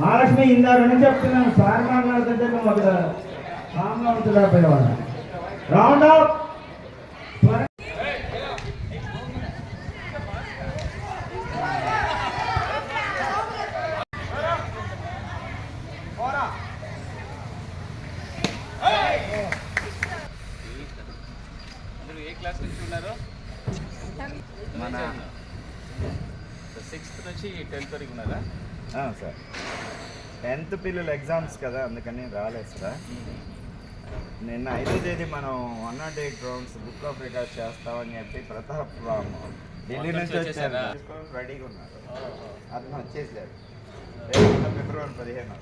మహాలక్ష్మి ఇందాకనే చెప్తున్నాను. సార్ మాట్లాడుతుంటే నువ్వు అవుతులేకపోయేవాడు రౌండ్ అప్ అందరూ ఏ క్లాస్ నుంచి ఉన్నారు మన సిక్స్త్ నుంచి టెన్త్ వరకు ఉన్నారా? సార్. టెన్త్ పిల్లలు ఎగ్జామ్స్ కదా అందుకని రాలేదు సార్. నిన్న ఐదో తేదీ మనం one nought eight rounds book of record చేస్తామని చెప్పి ప్రతాప్ రామ్ ఢిల్లీ నుంచి వచ్చారు. రెడీగా ఉన్నారు. అతను వచ్చేసారు. ఫిబ్రవరి పదిహేను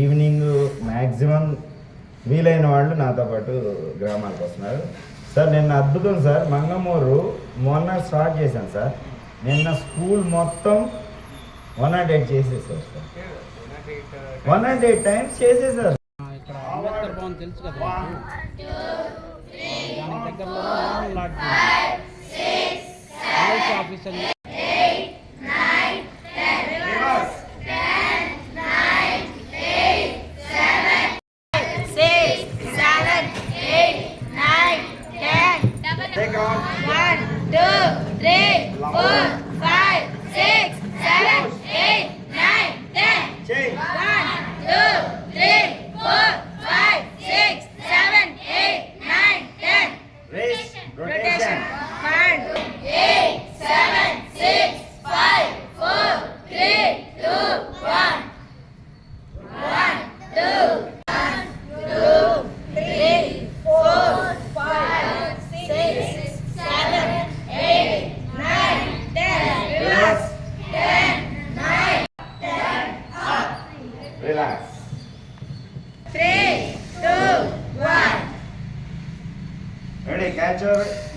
ఈవినింగ్ మ్యాక్సిమం వీలైన వాళ్ళు నాతో పాటు గ్రామాలకు వస్తున్నారు. సార్ నిన్న అద్భుతం సార్ మంగమూరు మొన్న స్టార్ట్ చేశాను సార్. నిన్న స్కూల్ మొత్తం వన్ నాట్ ఎయిట్ చేసేసారు sir. One nought eight times చేసేసారు. ఇక్కడ అంబేద్కర్ భవన్ తెలుసు కదా? దానికి దగ్గరలో rotation. rotation. One, eight, seven, six.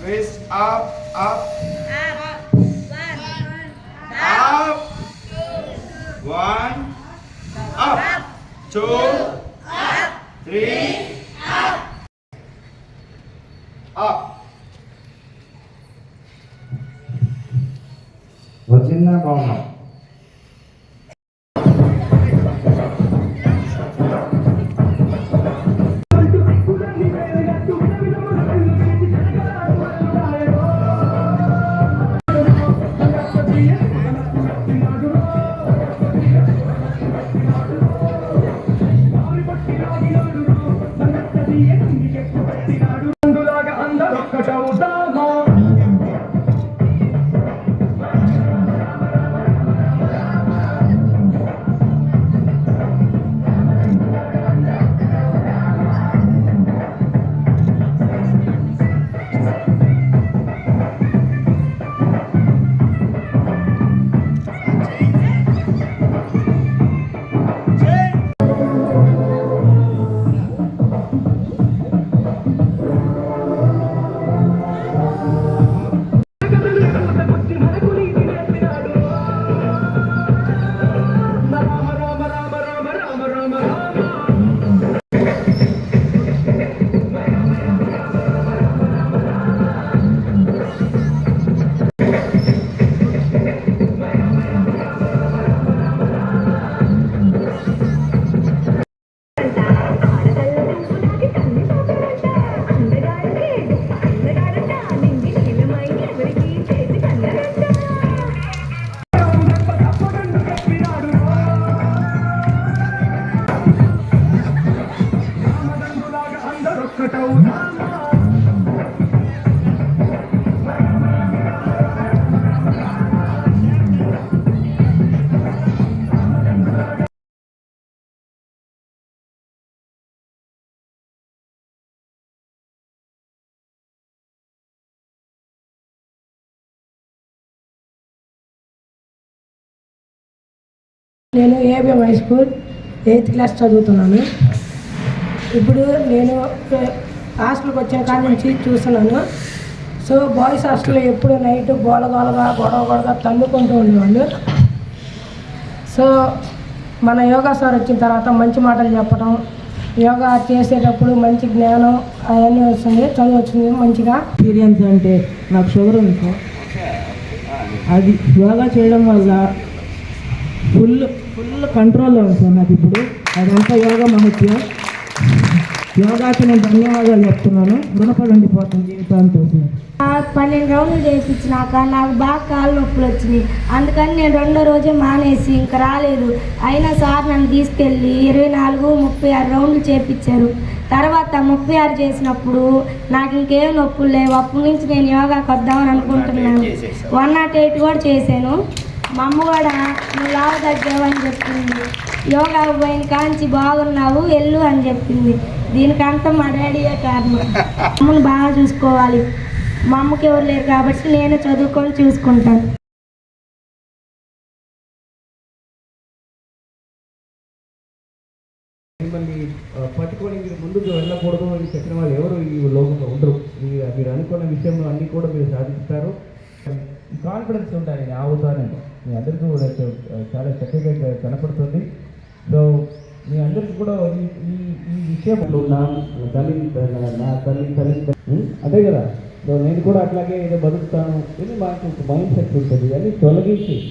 Raise up, up. Up. One. Up. One. Up. Two. Up. Three. Up. Up. Virginia Governor. నేను ABM high school eighth class చదువుతున్నాను. ఇప్పుడు నేను హాస్టల్కి వచ్చిన కాడ నుంచి చూస్తున్నాను. సో బాయ్స్ హాస్టల్లో ఎప్పుడు నైట్ గోలగోలగా గొడవ గొడవగా తన్నుకుంటూ ఉండేవాళ్ళు. సో మన యోగా సార్ వచ్చిన తర్వాత మంచి మాటలు చెప్పడం యోగా చేసేటప్పుడు మంచి జ్ఞానం అవన్నీ వస్తుంది చదువు వచ్చింది మంచిగా. ఎక్స్పీరియన్స్ అంటే నాకు షుగర్ ఉంది అది యోగా చేయడం వల్ల ఫుల్ ఫుల్ కంట్రోల్లో ఉంది సార్ నాకు ఇప్పుడు. అదంతా యోగా మహత్యం. యోగాకి నేను ధన్యవాదాలు చెప్తున్నాను. రుణపడి ఉండిపోతుంది జీవితాంతో సార్. పన్నెండు రౌండ్లు చేయించినాక నాకు బాగా కాళ్ళు నొప్పులు వచ్చినాయి. అందుకని నేను రెండో రోజే మానేసి ఇంకా రాలేదు. అయినా సార్ నన్ను తీసుకెళ్ళి ఇరవై నాలుగు ముప్పై ఆరు రౌండ్లు చేపించారు. తర్వాత ముప్పై ఆరు చేసినప్పుడు నాకు ఇంకేం నొప్పులు లేవు. అప్పటి నుంచి నేను యోగాకి వద్దామని అనుకుంటున్నాను. వన్ నాట్ ఎయిట్ కూడా చేశాను. మా అమ్మ కూడా నువ్వు లావు తగ్గావని చెప్పింది. యోగా పోయిన కాంచి బాగున్నావు వెళ్ళు అని చెప్పింది. దీనికంతా మా డాడీయే కారణం అమ్మని బాగా చూసుకోవాలి. మా అమ్మకి ఎవరు లేరు కాబట్టి నేను చదువుకొని చూసుకుంటాను. మిమ్మల్ని పట్టుకొని మీరు ముందుకు వెళ్ళకూడదు అని చెప్పిన వాళ్ళు ఎవరు ఈ లోకంలో ఉండరు. మీరు అనుకున్న విషయంలో అన్ని కూడా మీరు సాధిస్తారు. కాన్ఫిడెన్స్ ఉంటాయి అవుతానని మీ అందరికీ కూడా చాలా చక్కగా కనపడుతుంది. సో మీ అందరికీ కూడా ఈ ఈ ఈ విషయంలో నా తల్లి నా- నా తల్లి తల్లి? అదే కదా. సో నేను కూడా అట్లాగే ఏదో బతుకుతాను. ఇది మాకు ఒక మైండ్ సెట్ ఉంటుంది. అని తొలగించి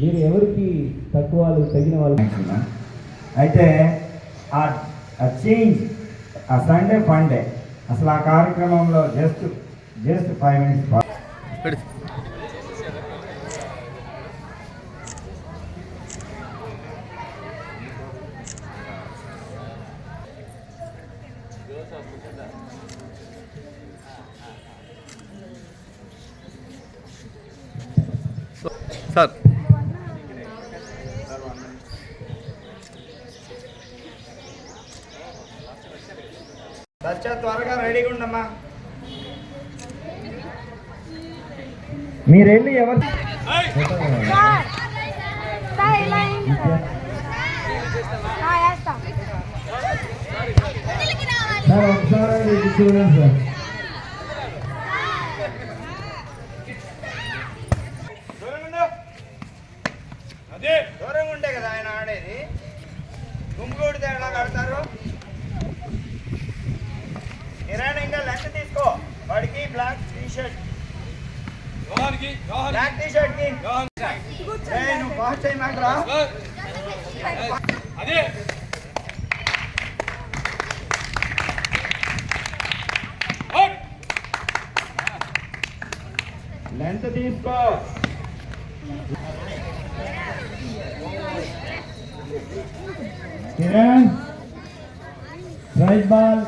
మీరు ఎవరికి తక్కువ వాళ్ళు తగిన వాళ్ళు అయితే ఆ ఆ చేంజ్ ఆ సండే ఫండే అసలు ఆ కార్యక్రమంలో just just five minutes sir. త్వరగా రెడీగా ఉండమ్మా. మీరు వెళ్ళి ఎవరు సార్. ఒకసారి చూడండి sir. black T shirt black T shirt కి ఏయ్, నువ్వు ఫాస్ట్ టైం ఆడరా లెంత్ తీసుకో కిరణ్ రైట్ బాల్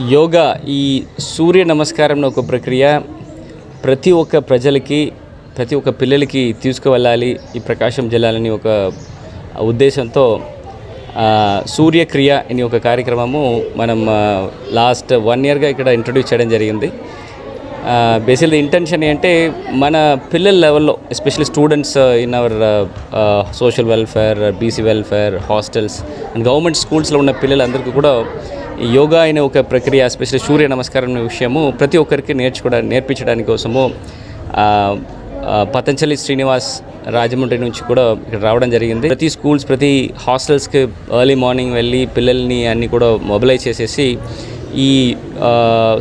యోగా ఈ సూర్య నమస్కారం ఒక ప్రక్రియ ప్రతి ఒక్క ప్రజలకి ప్రతి ఒక్క పిల్లలకి తీసుకువెళ్ళాలి ఈ ప్రకాశం జల్లాలని ఒక ఉద్దేశంతో సూర్యక్రియ అనే ఒక కార్యక్రమము మనం లాస్ట్ వన్ ఇయర్గా ఇక్కడ ఇంట్రడ్యూస్ చేయడం జరిగింది. బేసిక్లీ ఇంటెన్షన్ ఏంటంటే మన పిల్లల లెవెల్లో especially students in our social welfare BC welfare hostels and government స్కూల్స్లో ఉన్న పిల్లలందరికీ కూడా యోగా అనే ఒక ప్రక్రియ ఎస్పెషల్లీ సూర్య నమస్కారం అనే విషయము ప్రతి ఒక్కరికి నేర్చుకోవడానికి నేర్పించడానికి కోసము పతంజలి శ్రీనివాస్ రాజమండ్రి నుంచి కూడా ఇక్కడ రావడం జరిగింది. ప్రతి స్కూల్స్ ప్రతి హాస్టల్స్కి ఎర్లీ మార్నింగ్ వెళ్ళి పిల్లల్ని అన్నీ కూడా మొబిలైజ్ చేసేసి ఈ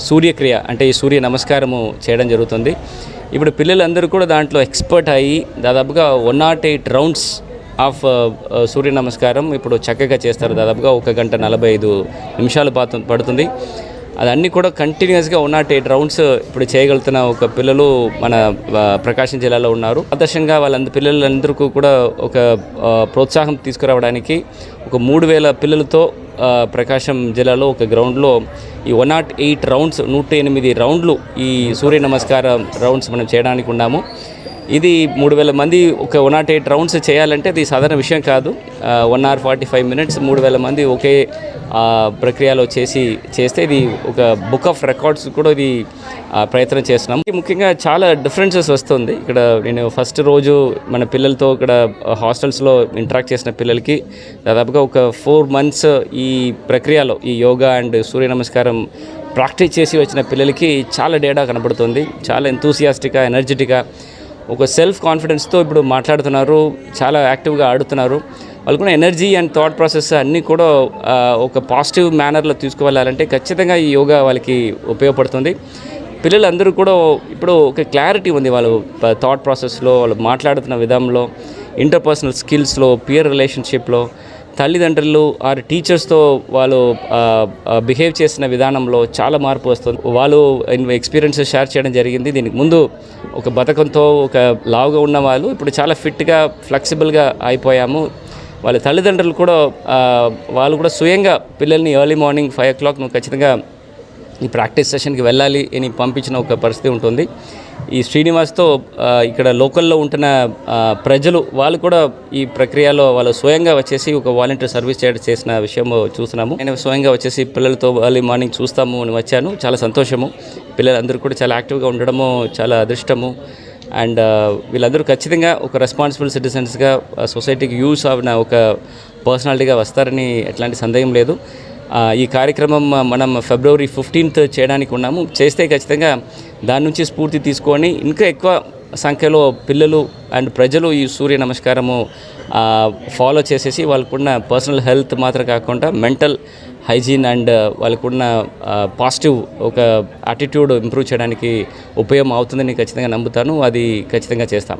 సూర్యక్రియ అంటే ఈ సూర్య నమస్కారము చేయడం జరుగుతుంది. ఇప్పుడు పిల్లలందరూ కూడా దాంట్లో ఎక్స్పర్ట్ అయ్యి దాదాపుగా one nought eight rounds of సూర్య నమస్కారం ఇప్పుడు చక్కగా చేస్తారు. దాదాపుగా ఒక గంట నలభై ఐదు నిమిషాలు పడుతుంది. అదన్నీ కూడా కంటిన్యూస్గా వన్ నాట్ ఎయిట్ రౌండ్స్ ఇప్పుడు చేయగలుగుతున్న ఒక పిల్లలు మన ప్రకాశం జిల్లాలో ఉన్నారు. ఆదర్శంగా వాళ్ళందరి పిల్లలందరికీ కూడా ఒక ప్రోత్సాహం తీసుకురావడానికి ఒక మూడు వేల పిల్లలతో ప్రకాశం జిల్లాలో ఒక గ్రౌండ్లో ఈ వన్ నాట్ ఎయిట్ రౌండ్స్ నూట ఎనిమిది రౌండ్లు ఈ సూర్య నమస్కారం రౌండ్స్ మనం చేయడానికి ఉన్నాము. ఇది మూడు వేల మంది ఒక వన్ నాట్ ఎయిట్ రౌండ్స్ చేయాలంటే ఇది సాధారణ విషయం కాదు. One hour forty five minutes మూడు వేల మంది ఒకే ప్రక్రియలో చేసి చేస్తే ఇది ఒక బుక్ ఆఫ్ రికార్డ్స్ కూడా ఇది ప్రయత్నం చేస్తున్నాం. ముఖ్యంగా చాలా డిఫరెన్సెస్ వస్తుంది. ఇక్కడ నేను ఫస్ట్ రోజు మన పిల్లలతో ఇక్కడ హాస్టల్స్లో ఇంటరాక్ట్ చేసిన పిల్లలకి దాదాపుగా ఒక ఫోర్ మంత్స్ ఈ ప్రక్రియలో ఈ యోగా అండ్ సూర్య నమస్కారం ప్రాక్టీస్ చేసి వచ్చిన పిల్లలకి చాలా డేటా కనబడుతుంది. చాలా ఎంతూసియాస్టిక్గా ఎనర్జెటిక్గా ఒక సెల్ఫ్ కాన్ఫిడెన్స్తో ఇప్పుడు మాట్లాడుతున్నారు చాలా యాక్టివ్గా ఆడుతున్నారు. వాళ్ళకున్న ఎనర్జీ అండ్ థాట్ ప్రాసెస్ అన్నీ కూడా ఒక పాజిటివ్ మేనర్లో తీసుకువెళ్ళాలంటే ఖచ్చితంగా ఈ యోగా వాళ్ళకి ఉపయోగపడుతుంది. పిల్లలందరూ కూడా ఇప్పుడు ఒక క్లారిటీ ఉంది వాళ్ళు థాట్ ప్రాసెస్లో వాళ్ళు మాట్లాడుతున్న విధంలో ఇంటర్పర్సనల్ స్కిల్స్లో పియర్ రిలేషన్షిప్లో తల్లిదండ్రులు ఆర్ టీచర్స్తో వాళ్ళు బిహేవ్ చేసిన విధానంలో చాలా మార్పు వస్తుంది. వాళ్ళు ఎక్స్పీరియన్స్ షేర్ చేయడం జరిగింది. దీనికి ముందు ఒక బతకంతో ఒక లావుగా ఉన్న వాళ్ళు ఇప్పుడు చాలా ఫిట్గా ఫ్లెక్సిబుల్గా అయిపోయాము. వాళ్ళ తల్లిదండ్రులు కూడా వాళ్ళు కూడా స్వయంగా పిల్లల్ని early morning five o'clock నువ్వు ఖచ్చితంగా ఈ ప్రాక్టీస్ సెషన్కి వెళ్ళాలి అని పంపించిన ఒక పరిస్థితి ఉంటుంది. ఈ శ్రీనివాస్తో ఇక్కడ లోకల్లో ఉంటున్న ప్రజలు వాళ్ళు కూడా ఈ ప్రక్రియలో వాళ్ళు స్వయంగా వచ్చేసి ఒక వాలంటీర్ సర్వీస్ చేయడం చేసిన విషయం చూస్తున్నాము. నేను స్వయంగా వచ్చేసి పిల్లలతో ఎర్లీ మార్నింగ్ చూస్తాము అని వచ్చాను. చాలా సంతోషము. పిల్లలందరూ కూడా చాలా యాక్టివ్గా ఉండడము చాలా అదృష్టము. అండ్ వీళ్ళందరూ ఖచ్చితంగా ఒక రెస్పాన్సిబుల్ సిటిజన్స్గా సొసైటీకి యూస్ అయిన ఒక పర్సనాలిటీగా వస్తారని ఎట్లాంటి సందేహం లేదు. ఈ కార్యక్రమం మనం ఫిబ్రవరి ఫిఫ్టీన్త్ చేయడానికి ఉన్నాము. చేస్తే ఖచ్చితంగా దాని నుంచి స్ఫూర్తి తీసుకొని ఇంకా ఎక్కువ సంఖ్యలో పిల్లలు అండ్ ప్రజలు ఈ సూర్య నమస్కారము ఫాలో చేసేసి వాళ్ళకున్న పర్సనల్ హెల్త్ మాత్రం కాకుండా మెంటల్ హైజీన్ అండ్ వాళ్ళకున్న పాజిటివ్ ఒక యాటిట్యూడ్ ఇంప్రూవ్ చేయడానికి ఉపయోగం అవుతుందని ఖచ్చితంగా నమ్ముతాను. అది ఖచ్చితంగా చేస్తాం.